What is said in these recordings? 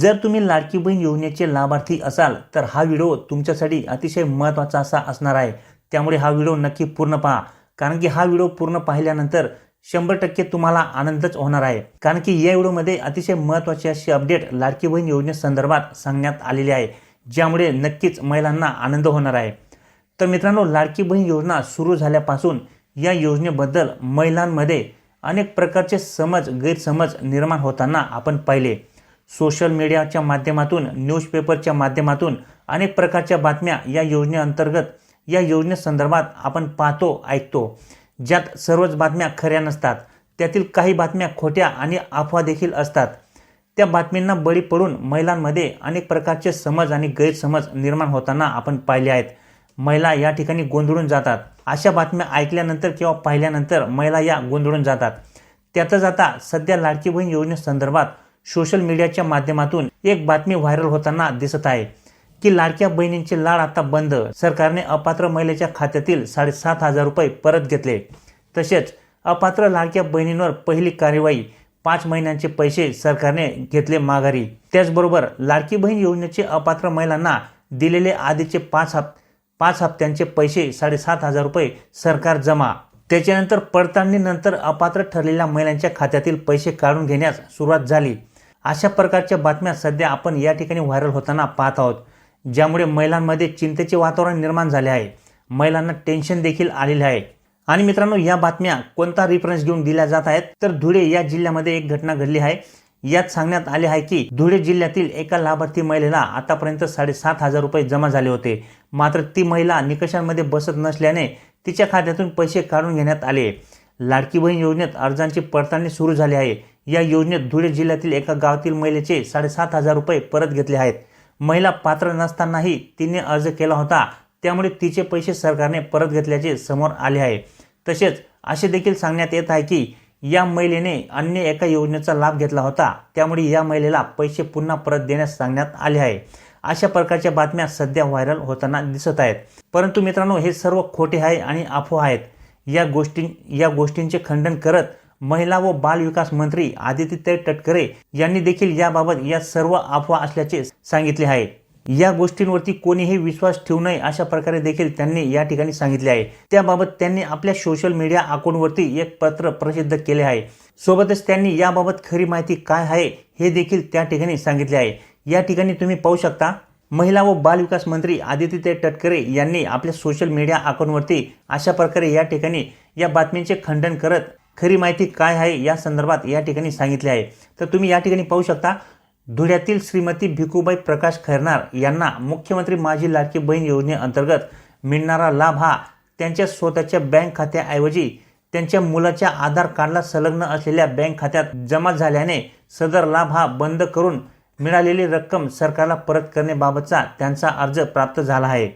जर तुम्ही लाडकी बहीण योजनेचे लाभार्थी असाल तर हा व्हिडिओ तुमच्यासाठी अतिशय महत्त्वाचा असा असणार आहे. त्यामुळे हा व्हिडिओ नक्की पूर्ण पहा. कारण की हा व्हिडिओ पूर्ण पाहिल्यानंतर शंभर टक्के तुम्हाला आनंदच होणार आहे. कारण की या व्हिडिओमध्ये अतिशय महत्त्वाची अशी अपडेट लाडकी बहीण योजनेसंदर्भात सांगण्यात आलेली आहे. ज्यामुळे नक्कीच महिलांना आनंद होणार आहे. तर मित्रांनो लाडकी बहीण योजना सुरू झाल्यापासून या योजनेबद्दल महिलांमध्ये अनेक प्रकारचे समज गैरसमज निर्माण होताना आपण पाहिले. सोशल मीडियाच्या माध्यमातून न्यूजपेपरच्या माध्यमातून अनेक प्रकारच्या बातम्या या योजनेअंतर्गत या योजनेसंदर्भात आपण पाहतो ऐकतो. ज्यात सर्वच बातम्या खऱ्या नसतात. त्यातील काही बातम्या खोट्या आणि अफवा देखील असतात. त्या बातमींना बळी पडून महिलांमध्ये अनेक प्रकारचे समज आणि गैरसमज निर्माण होताना आपण पाहिले आहेत. महिला या ठिकाणी गोंधळून जातात. अशा बातम्या ऐकल्यानंतर किंवा पाहिल्यानंतर महिला या गोंधळून जातात. त्यातच आता सध्या लाडकी बहीण योजनेसंदर्भात सोशल मीडियाच्या माध्यमातून एक बातमी व्हायरल होताना दिसत आहे की लाडक्या बहिणींचे लाड आता बंद. सरकारने अपात्र महिलेच्या खात्यातील साडेसात हजार रुपये परत घेतले. तसेच अपात्र लाडक्या बहिणींवर पहिली कार्यवाही पाच महिन्यांचे पैसे सरकारने घेतले माघारी. त्याचबरोबर लाडकी बहीण योजनेचे अपात्र महिलांना दिलेले आधीचे पाच हप पाच हप्त्यांचे पैसे साडेसात हजार रुपये सरकार जमा. त्याच्यानंतर पडताळणीनंतर अपात्र ठरलेल्या महिलांच्या खात्यातील पैसे काढून घेण्यास सुरुवात झाली. अशा प्रकारच्या बातम्या सध्या आपण या ठिकाणी व्हायरल होताना पाहत आहोत ज्यामुळे महिलांमध्ये चिंतेचे वातावरण निर्माण झाले आहे. महिलांना टेन्शन देखील आलेले आहे. आणि मित्रांनो या बातम्या कोणता रेफरन्स घेऊन दिल्या जात आहेत? तर धुळे या जिल्ह्यामध्ये एक घटना घडली आहे. यात सांगण्यात आले आहे की धुळे जिल्ह्यातील एका लाभार्थी महिलेला आतापर्यंत साडेसात हजार रुपये जमा झाले होते. मात्र ती महिला निकषांमध्ये बसत नसल्याने तिच्या खात्यातून पैसे काढून घेण्यात आले. लाडकी बहीण योजनेत अर्जांची पडताळणी सुरू झाली आहे. या योजनेत धुळे जिल्ह्यातील एका गावातील महिलेचे साडेसात हजार रुपये परत घेतले आहेत. महिला पात्र नसतानाही तिने अर्ज केला होता. त्यामुळे तिचे पैसे सरकारने परत घेतल्याचे समोर आले आहे. तसेच असे देखील सांगण्यात येत आहे की या महिलेने अन्य एका योजनेचा लाभ घेतला होता. त्यामुळे या महिलेला पैसे पुन्हा परत देण्यास सांगण्यात आले आहे. अशा प्रकारच्या बातम्या सध्या व्हायरल होताना दिसत आहेत. परंतु मित्रांनो हे सर्व खोटे आहे आणि अफवा आहेत. या गोष्टी या गोष्टींचे खंडन करत महिला व बाल विकास मंत्री आदित्य तटकरे यांनी देखील याबाबत या सर्व अफवा असल्याचे सांगितले आहे. या गोष्टींवरती कोणीही विश्वास ठेवू नये अशा प्रकारे देखील त्यांनी या ठिकाणी सांगितले आहे. त्याबाबत त्यांनी आपल्या सोशल मीडिया अकाउंटवरती एक पत्र प्रसिद्ध केले आहे. सोबतच त्यांनी याबाबत खरी माहिती काय आहे हे देखील त्या ठिकाणी सांगितले आहे. या ठिकाणी तुम्ही पाहू शकता महिला व बाल विकास मंत्री आदित्य तटकरे यांनी आपल्या सोशल मीडिया अकाउंटवरती अशा प्रकारे या ठिकाणी या बातमीचे खंडन करत खरी माहिती काय आहे या संदर्भात या ठिकाणी सांगितले आहे. तर तुम्ही या ठिकाणी पाहू शकता धुळ्यातील श्रीमती भिकूबाई प्रकाश खैरनार यांना मुख्यमंत्री माझी लाडकी बहीण योजनेअंतर्गत मिळणारा लाभ हा त्यांच्या स्वतःच्या बँक खात्याऐवजी त्यांच्या मुलाच्या आधार कार्डला संलग्न असलेल्या बँक खात्यात जमा झाल्याने सदर लाभ हा बंद करून मिळालेली रक्कम सरकारला परत करण्याबाबतचा त्यांचा अर्ज प्राप्त झाला आहे.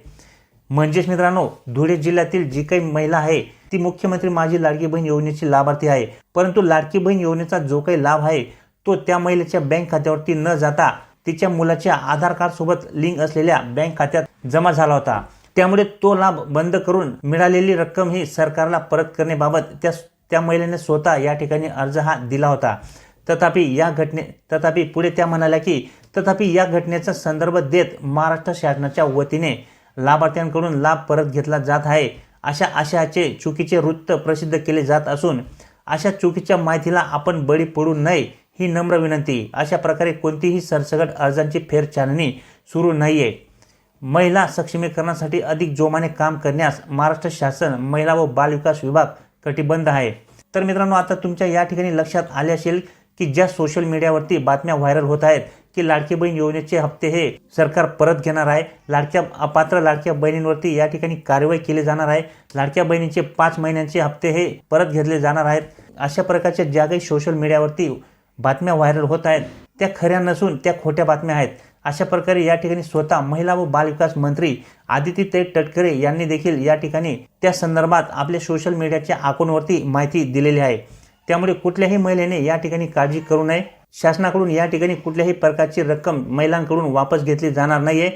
म्हणजेच मित्रांनो धुळे जिल्ह्यातील जी काही महिला आहे ती मुख्यमंत्री माझी लाडकी बहीण योजनेची लाभार्थी आहे. परंतु लाडकी बहीण योजनेचा जो काही लाभ आहे तो त्या महिलेच्या बँक खात्यावरती न जाता तिच्या मुलाच्या आधार कार्ड सोबत लिंक असलेल्या बँक खात्यात जमा झाला होता. त्यामुळे तो लाभ बंद करून मिळालेली रक्कम ही सरकारला परत करण्याबाबत त्या त्या महिलेने स्वतः या ठिकाणी अर्ज हा दिला होता. तथापि या घटने तथापि पुढे त्या म्हणाल्या की तथापि या घटनेचा संदर्भ देत महाराष्ट्र शासनाच्या वतीने लाभार्थ्यांकडून लाभ परत घेतला जात आहे. अशा आशयाचे चुकीचे वृत्त प्रसिद्ध केले जात असून अशा चुकीच्या माहितीला आपण बळी पडू नये ही नम्र विनंती. अशा प्रकारे कोणतीही सरसकट अर्जांची फेरछाननी सुरू नाही आहे महिला सक्षमीकरणासाठी अधिक जोमाने काम करण्यास महाराष्ट्र शासन महिला व बालविकास विभाग कटिबद्ध आहे. तर मित्रांनो आता तुमच्या या ठिकाणी लक्षात आले असेल की ज्या सोशल मीडियावरती बातम्या व्हायरल होत आहेत की लाडकी बहीण योजनेचे हप्ते हे सरकार परत घेणार आहे. लाडक्या अपात्र लाडक्या बहिणींवरती या ठिकाणी कारवाई केली जाणार आहे. लाडक्या बहिणींचे पाच महिन्यांचे हप्ते हे परत घेतले जाणार आहेत. अशा प्रकारच्या ज्या काही सोशल मीडियावरती बातम्या व्हायरल होत आहेत. त्या खऱ्या नसून त्या खोट्या बातम्या आहेत. अशा प्रकारे या ठिकाणी स्वतः महिला व बालविकास मंत्री आदित्य तटकरे यांनी देखील या ठिकाणी त्या संदर्भात आपल्या सोशल मीडियाच्या अकाउंटवरती माहिती दिलेली आहे. त्यामुळे कुठल्याही महिलेने या ठिकाणी काळजी करू नये. शासनाकडून या ठिकाणी कुठल्याही प्रकारची रक्कम महिलांकडून वापस घेतली जाणार नाहीये.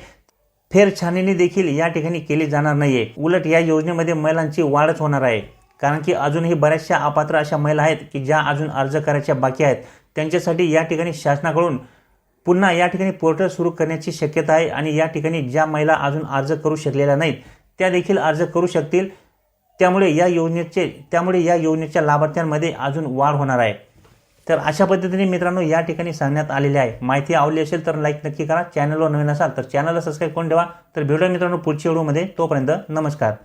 फेरछाननी देखील या ठिकाणी केली जाणार नाहीये. उलट या योजनेमध्ये महिलांची वाढच होणार आहे. कारण की अजूनही बऱ्याचशा अपात्र अशा महिला आहेत की ज्या अजून अर्ज करायच्या बाकी आहेत. त्यांच्यासाठी या ठिकाणी शासनाकडून पुन्हा या ठिकाणी पोर्टल सुरू करण्याची शक्यता आहे आणि या ठिकाणी ज्या महिला अजून अर्ज करू शकलेल्या नाहीत त्या देखील अर्ज करू शकतील. त्यामुळे या योजनेचे त्यामुळे या योजनेच्या लाभार्थ्यांमध्ये अजून वाढ होणार आहे. तर अशा पद्धतीने मित्रांनो या ठिकाणी सांगण्यात आलेले आहे. माहिती आवडली असेल तर लाईक नक्की करा. चॅनलवर नवीन असाल तर चॅनलला सबस्क्राईब करून ठेवा. तर भेटूया मित्रांनो पुढच्या व्हिडिओमध्ये. तोपर्यंत नमस्कार.